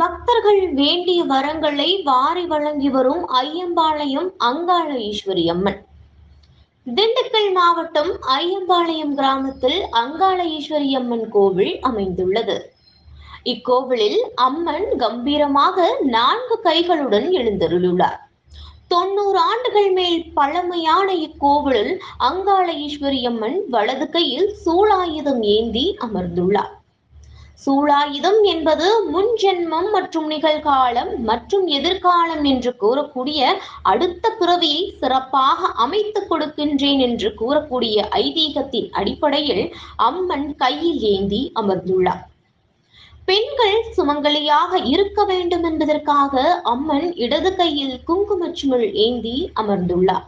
பக்தர்கள் வேண்டிய வரங்களை வாரி வழங்கி வரும் ஐயம்பாளையம் அங்காள ஈஸ்வரி அம்மன் திண்டுக்கல் மாவட்டம் ஐயம்பாளையம் கிராமத்தில் அங்காள ஈஸ்வரி அம்மன் கோவில் அமைந்துள்ளது. இக்கோவிலில் அம்மன் கம்பீரமாக நான்கு கைகளுடன் எழுந்தருளுள்ளார். தொண்ணூறு ஆண்டுகள் மேல் பழமையான இக்கோவிலில் அங்காள ஈஸ்வரி அம்மன் வலது கையில் சூளாயுதம் ஏந்தி அமர்ந்துள்ளார். சூழாயுதம் என்பது முன்ஜென்மம் மற்றும் நிகழ்காலம் மற்றும் எதிர்காலம் என்று கூறக்கூடிய அடுத்த பிறவியை சிறப்பாக அமைத்துக் கொடுக்கின்றேன் என்று கூறக்கூடிய ஐதீகத்தின் அடிப்படையில் அம்மன் கையில் ஏந்தி அமர்ந்துள்ளார். பெண்கள் சுமங்கலியாக இருக்க வேண்டும் என்பதற்காக அம்மன் இடது கையில் குங்குமச்சுமிழ் ஏந்தி அமர்ந்துள்ளார்.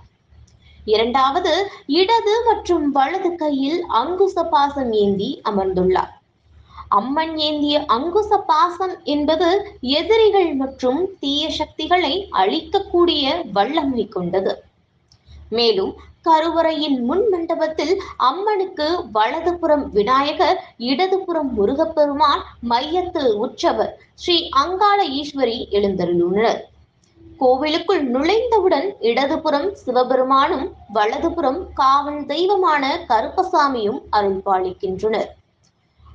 இரண்டாவது இடது மற்றும் வலது கையில் அங்குச பாசம் ஏந்தி அமர்ந்துள்ளார். அம்மன் ஏந்திய அங்குச பாசம் என்பது எதிரிகள் மற்றும் தீய சக்திகளை அழிக்கக்கூடிய வல்லமை கொண்டது. மேலும் கருவறையின் முன் மண்டபத்தில் அம்மனுக்கு வலதுபுறம் விநாயகர் இடதுபுறம் முருகப்பெருமான் மையத்தில் உற்சவர் ஸ்ரீ அங்காள ஈஸ்வரி எழுந்தருளுனர் கோவிலுக்குள் நுழைந்தவுடன் இடதுபுறம் சிவபெருமானும் வலதுபுறம் காவல் தெய்வமான கருப்பசாமியும் அருள்பாலிக்கின்றனர்.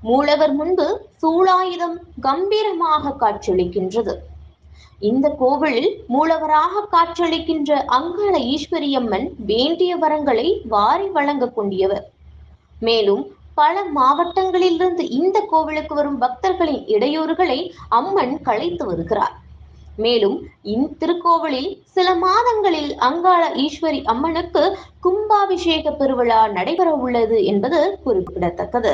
மூலவர் முன்பு சூளாயுதம் கம்பீரமாக காட்சியளிக்கின்றது. இந்த கோவிலில் மூலவராக காட்சியளிக்கின்ற அங்காள ஈஸ்வரியம்மன் வேண்டிய வரங்களை வாரி வழங்க கொண்டியவர். மேலும் பல மாவட்டங்களிலிருந்து இந்த கோவிலுக்கு வரும் பக்தர்களின் இடையூறுகளை அம்மன் களைத்து வருகிறார். மேலும் இத்திருக்கோவிலில் சில மாதங்களில் அங்காள ஈஸ்வரி அம்மனுக்கு கும்பாபிஷேக பெருவிழா நடைபெற உள்ளது என்பது குறிப்பிடத்தக்கது.